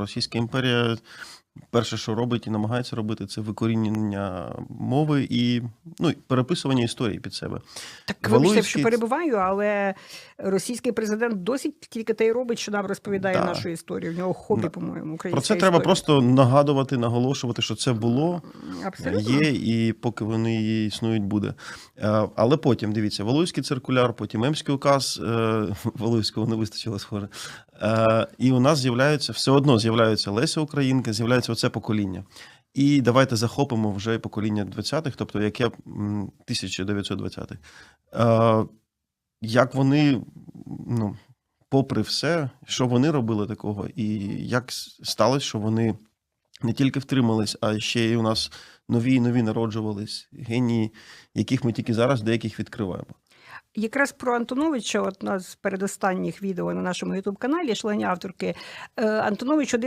Російська імперія перше, що робить і намагається робити, це викорінення мови і ну, переписування історії під себе. Так вибачте, що перебуваю, але російський президент досить тільки те й робить, що нам розповідає Да. нашу історію. В нього хобі, Да. по-моєму, Про українська це треба просто нагадувати, наголошувати, що це було, Абсолютно. є, і поки вони її існують, буде. Е, Але потім дивіться, Валуївський циркуляр, потім Емський указ, е, Валуївського не вистачило, схоже. Е, І у нас з'являються все одно з'являються Леся Українка, з'являється оце покоління. І давайте захопимо вже покоління 20-х, тобто яке 1920-х. Е, Як вони, ну, попри все, що вони робили такого, і як сталося, що вони не тільки втримались, а ще й у нас нові і нові народжувались, генії, яких ми тільки зараз деяких відкриваємо. Якраз про Антоновича, от у нас з передостанніх відео на нашому Ютуб каналі, члені авторки, е, Антонович один